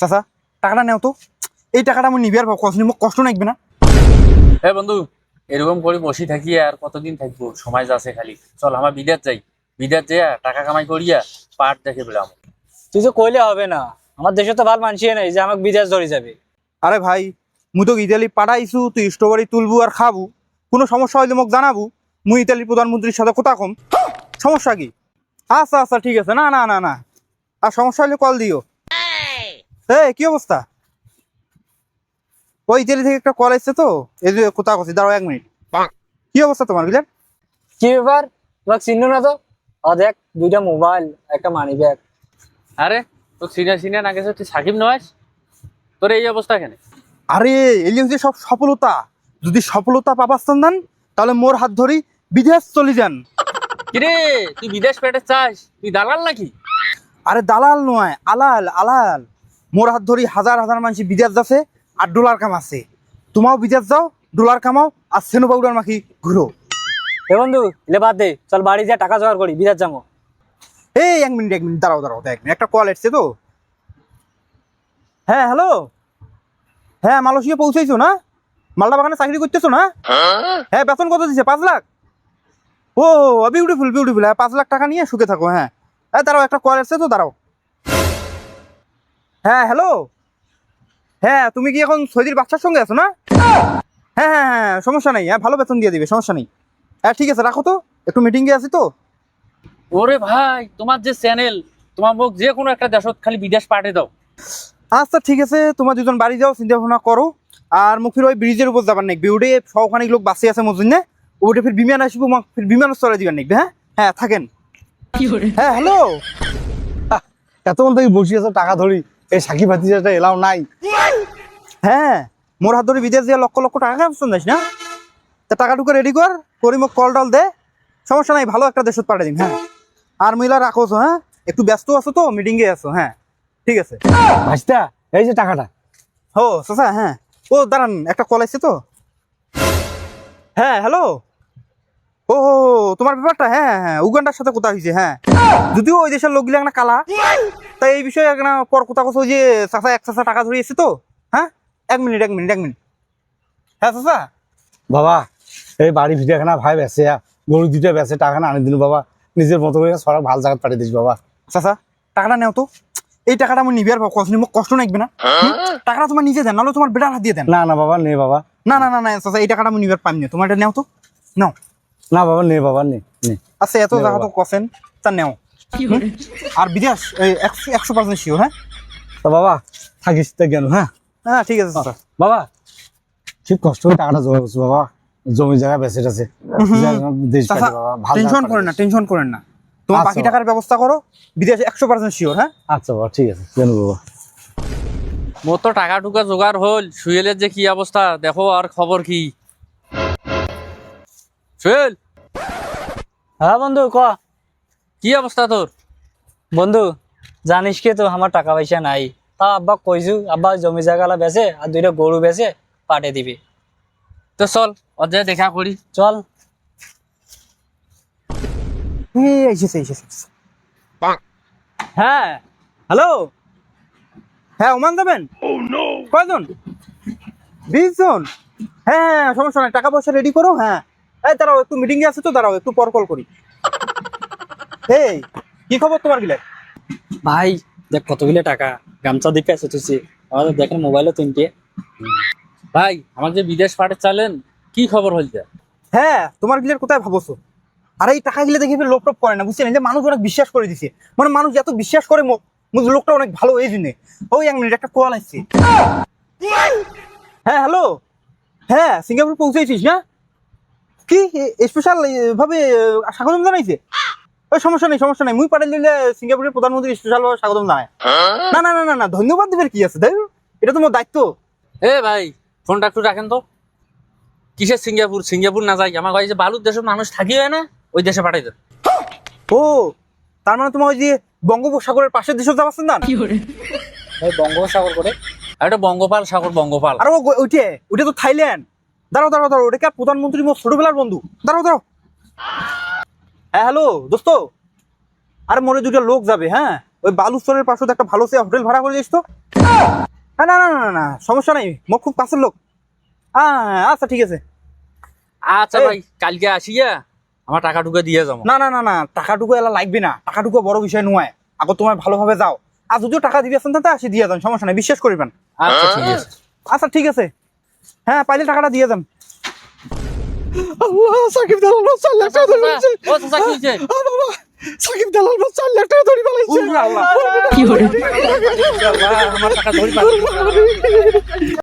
চাচা টাকাটা নেও তো। এই টাকাটা আমি নিবি আর কষ্ট মোক কষ্ট নাকবে না। এ বন্ধু এরকম করে বসে থাকি আর কতদিন থাকব? সময় যাচ্ছে খালি। চল আমার বিদেশ যাই। বিদেশ যাইয়া টাকা কামাই করিয়া পাট দেখে পেলাম। তুই তো কইলে হবে না। আমার দেশে তো ভালো মানসিয়ে নাই যে আমাকে বিদেশ ধরে যাবে। আরে ভাই মুই তো ইতালি পাঠাইছু তুই স্ট্রবেরি তুলবু আর খাবু। কোনো সমস্যা হইলে মোক জানাবু। মুই ইতালির প্রধানমন্ত্রীর সাথে কথা কম। সমস্যা কি? আচ্ছা আচ্ছা ঠিক আছে। না না না না। আর সমস্যা হলে কল দিও। এই কি অবস্থা? ওই ইতালি থেকে একটা কল এসছে তো? এই যে কোথা করছি দাঁড়াও এক মিনিট কি অবস্থা তোমার বুঝলেন কি ব্যাপার? তোমাকে চিনলো না তো? ও দেখ দুইটা মোবাইল একটা মানি ব্যাগ আরে তো সিনিয়র সিনিয়র না গেছে তুই সাকিব নয় তোর এই অবস্থা কেন? আরে এলি হচ্ছে সব সফলতা যদি সফলতা পাবার সন্ধান তাহলে মোর হাত ধরি বিদেশ চলে যান। কিরে তুই বিদেশ পেটে চাস? তুই দালাল নাকি? আরে দালাল নয় আলাল আলাল। মোর হাত ধরি হাজার হাজার মানুষ বিদেশ যাচ্ছে আর ডলার কামাচ্ছে তোমাও বিদেশ যাও ডলার কামাও আর সেনো পাউডার মাখি ঘুরো এ বন্ধু এলে বাদ দে চল বাড়ি যা টাকা জোগাড় করি বিদেশ যাব এই এক মিনিট এক মিনিট দাঁড়াও দাঁড়াও এক মিনিট একটা কল এসছে তো। হ্যাঁ হ্যালো? হ্যাঁ মালয়েশিয়া পৌঁছাইছো না? মালদা বাগানে চাকরি করতেছো না? হ্যাঁ বেতন কত দিছে? পাঁচ লাখ? ও বিউটিফুল বিউটিফুল হ্যাঁ পাঁচ লাখ টাকা নিয়ে সুখে থাকো হ্যাঁ। হ্যাঁ দাঁড়াও একটা কল এসছে তো দাঁড়াও। হ্যাঁ হ্যালো হ্যাঁ তুমি কি এখন সৈদির বাচ্চার সঙ্গে আছো না? হ্যাঁ হ্যাঁ হ্যাঁ সমস্যা নেই হ্যাঁ ভালো বেতন দিয়ে দিবে সমস্যা নেই। হ্যাঁ ঠিক আছে রাখো তো একটু মিটিংয়ে আছি তো। ওরে ভাই তোমার যে চ্যানেল তোমার মুখ যে কোনো একটা দেশত খালি বিদেশ পাঠিয়ে দাও। আচ্ছা ঠিক আছে তোমার দুজন বাড়ি যাও চিন্তা ভাবনা করো। আর মুখ ফির ওই ব্রিজের উপর যাবার নাকি উঠে সখানিক লোক বাসে আছে মজুন না? ওটা ফির বিমান আসব ফির বিমান চলে দিবেন নাকি হ্যাঁ? হ্যাঁ থাকেন। হ্যাঁ হ্যালো এতক্ষণ থেকে বসে আছো টাকা ধরি। এই সাকিব ভাতিজাটা এলাও নাই। হ্যাঁ মোর হাত ধরে বিদেশ দিয়ে লক্ষ লক্ষ টাকা কামাচ্ছেন যাস না? তা টাকা টুকু রেডি কর করি মোক কল টল দে। সমস্যা নাই ভালো একটা দেশত পাঠিয়ে দিন হ্যাঁ। আর মহিলা রাখো হ্যাঁ। একটু ব্যস্ত আছো তো মিটিংয়ে আছো হ্যাঁ। ঠিক আছে। ভাসতা এই যে টাকাটা। হো চাচা হ্যাঁ। ও দাঁড়ান একটা কল আসছে তো। হ্যাঁ হ্যালো। ও হো, হো, তোমার ব্যাপারটা হ্যাঁ হ্যাঁ উগান্ডার সাথে কোথা হয়েছে হ্যাঁ। যদিও ওই দেশের লোকগুলো একটা কালা। তাই এই বিষয়ে একটা পর কোথা কোথাও যে চাচা এক চাচা টাকা ধরে এসেছে তো হ্যাঁ? এক মিনিট এক মিনিট এক মিনিট। হ্যাঁ চাচা? বাবা এই বাড়ি ভিতরে খানা ভাই বেসে গরু দুইটা বেসে টাকা না আনি দিল বাবা। নিজের মতো করে সরাক ভালো জায়গা পাঠিয়ে দিস বাবা। চাচা টাকাটা নেও তো। এই টাকাটা আমি নিবে আর কষ্ট মোক কষ্ট নাকবে না। হুম? টাকাটা তোমার নিজে দেন নাহলে তোমার বেটার হাত দিয়ে দেন। না না বাবা নে বাবা। না না না না চাচা এই টাকাটা আমি নিবার পাইনি না। তোমার এটা নেও তো। নাও। না বাবা নে বাবা নে নে। আচ্ছা এত নে জায়গা তো। কছেন তা নেও? আর বিদেশ একশো একশো পার্সেন্ট শিওর হ্যাঁ? তো বাবা থাকিস তা কেন হ্যাঁ? হ্যাঁ ঠিক আছে বাবা ঠিক কষ্ট করে টাকাটা জমা করছ বাবা। জমি জায়গা বেসে আছে টেনশন করেন না টেনশন করেন না। তোমার আচ্ছা বাকি টাকার ব্যবস্থা করো বিদেশে একশো পার্সেন্ট শিওর হ্যাঁ? আচ্ছা বাবা ঠিক আছে কেন বাবা। মোর তো টাকা টুকা জোগাড় হল সুয়েলের যে কি অবস্থা দেখো আর খবর কি। সুয়েল! হ্যাঁ বন্ধু ক? কি অবস্থা তোর? বন্ধু জানিস কি তো আমার টাকা পয়সা নাই। তা আব্বা কইছু আব্বা জমি জায়গালা বেচে আর দুইটা গরু বেচে পাঠিয়ে দিবি। তো চল অধ্যায় দেখা করি। চল। এসেছে এসেছে হ্যাঁ হ্যালো? হ্যাঁ ওমান যাবেন কয়জন? বিশ জন হ্যাঁ হ্যাঁ সমস্যা নাই টাকা পয়সা রেডি করো হ্যাঁ। এই দাঁড়াও একটু মিটিংয়ে আছে তো দাঁড়াও একটু পর কল করি। এই কি খবর তোমার গিলে? ভাই দেখ কতগুলো টাকা গামছা দিকে আছে তুই আমাদের দেখেন মোবাইলও তিনটে। ভাই আমার যে বিদেশ পাঠে চালেন কি খবর হইছে হ্যাঁ তোমার গিলের কোথায় ভাবছ? আর এই টাকা গিলে দেখে লোক টোপ করে না বুঝছেন? যে মানুষ অনেক বিশ্বাস করে দিছে। মানে মানুষ এত বিশ্বাস করে লোকটা অনেক ভালো এই জন্য। ওই এক মিনিট একটা কল আসছে। হ্যাঁ হ্যালো হ্যাঁ সিঙ্গাপুর পৌঁছেছিস না? কি স্পেশাল ভাবে স্বাগতম জানাইছে? সমস্যা নেই সমস্যা নেই। মুই পাঠাই দিলে সিঙ্গাপুরের প্রধানমন্ত্রী স্পেশাল ভাবে স্বাগতম জানায়। না না না না না ধন্যবাদ দেবের কি আছে? তাই এটা তোমার দায়িত্ব। এ ভাই ফোনটা একটু রাখেন তো। কিসের সিঙ্গাপুর? সিঙ্গাপুর না যাই। আমার ভাই যে বালুর দেশের মানুষ থাকি হয় না ওই দেশে পাঠাই দেন। ও তার মানে তোমার ওই যে বঙ্গোপসাগরের পাশের দেশে যাওয়াচ্ছেন না? ভাই বঙ্গোপসাগর করে। আর এটা বঙ্গপাল সাগর বঙ্গপাল। আর ওইটে ওইটা তো থাইল্যান্ড। দাঁড়াও দাঁড়াও দাঁড়াও ওটা কি? প্রধানমন্ত্রী মোর ছোটবেলার বন্ধু। দাঁড়াও দাঁড়াও। হ্যাঁ হ্যালো দোস্ত। আরে মোরে দুটো লোক যাবে হ্যাঁ? ওই বালুস্তরের পাশে একটা ভালো সে হোটেল ভাড়া করে দিস তো? হ্যাঁ না না না না, সমস্যা নাই মোর খুব কাছের লোক। হ্যাঁ আচ্ছা ঠিক আছে। আচ্ছা ভাই কালকে আসিয়া আমার টাকা টুকা দিয়ে যাব। না না না না টাকাটুকু এলা লাগবে না টাকাটুকু বড় বিষয় নয়। আগত তোমার ভালোভাবে যাও। আর যদিও টাকা দিবে আছেন তাতে আসি দিয়ে যান সমস্যা নাই বিশ্বাস করবেন। আচ্ছা ঠিক আছে। আচ্ছা ঠিক আছে। হ্যাঁ পাইলে টাকাটা দিয়ে যান। আল্লাহ সাকিব দালাল বাস চার লাখ টাকা ধরে ফেলাইছে ও চাচা কি হয়েছে বাবা সাকিব দালাল বাস চার লাখ টাকা ধরে ফেলাইছে কি আল্লাহ। আমার টাকা ধরে